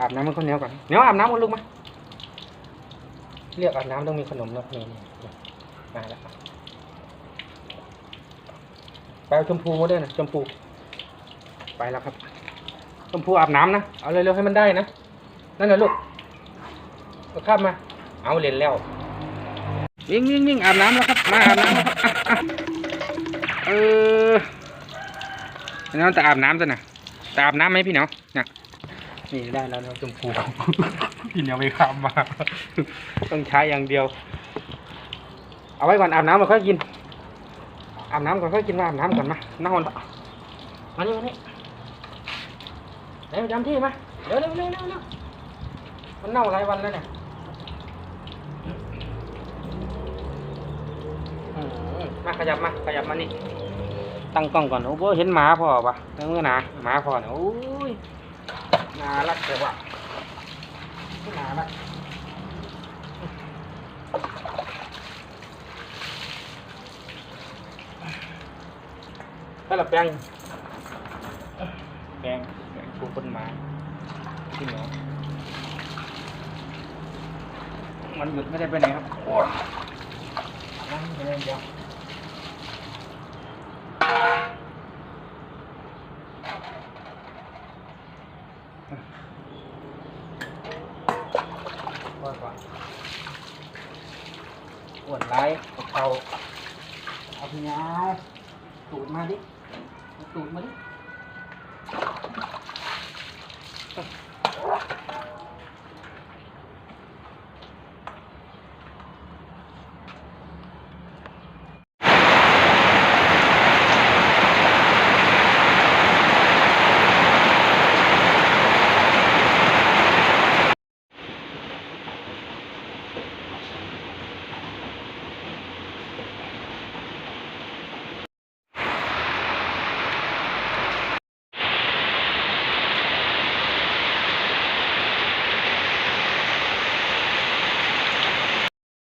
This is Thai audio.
อาบน้ำมันข้าวเหนียวก่อนเหนียวอาบน้ำกันลูกมาเรียกอาบน้ำต้องมีขนมแล้วนี่นี่มาแล้วไปเอาชมพูมาด้วยนะชมพูไปแล้วครับชมพูอาบน้ำนะเอาเร็วๆให้มันได้นะนั่นแหละลูกเอาข้ามมา เอาเล่นแล้ววิ่งวิ่งวิ่งอาบน้ำแล้วครับมาอาบน้ำแล้วครับอะอะเออน้องจะอาบน้ำจ้ะนะจะอาบน้ำไหมพี่เหนียวเนี่ย นี่ได้แล้วนะชมพูพี่เหนียวไปข้ามมา ต้องใช้อย่างเดียว เอาไว้ก่อนอาบน้ำก่อนค่อยกิน อาบน้ำก่อนค่อยกินมาอาบน้ำก่อนมานั่งก่อนมานี่มานี่ไหนประจำที่มาเร็วเร็วเร็วเร็วเร็วมันเน่าหลายวันแล้วเนี่ยอืมมาขยับมาขยับมานี่ตั้งกล้องก่อนโอ้โหเห็นหมาพ่อปะเมื่อหนาหมาพ่อเนี่ยโอ้ย น่ารักแต่ว่าน่ารักถ้าเราแปลงแปลงแปลงปูคนหมาที่เหนียวมันหยุดไม่ได้ไปไหนครับโอ้ยนั่งไปเลยเดียว ก่อนก่อนอ้วนไรกับเขาเอาพี่ยาตูดมาดิตูดมาดิ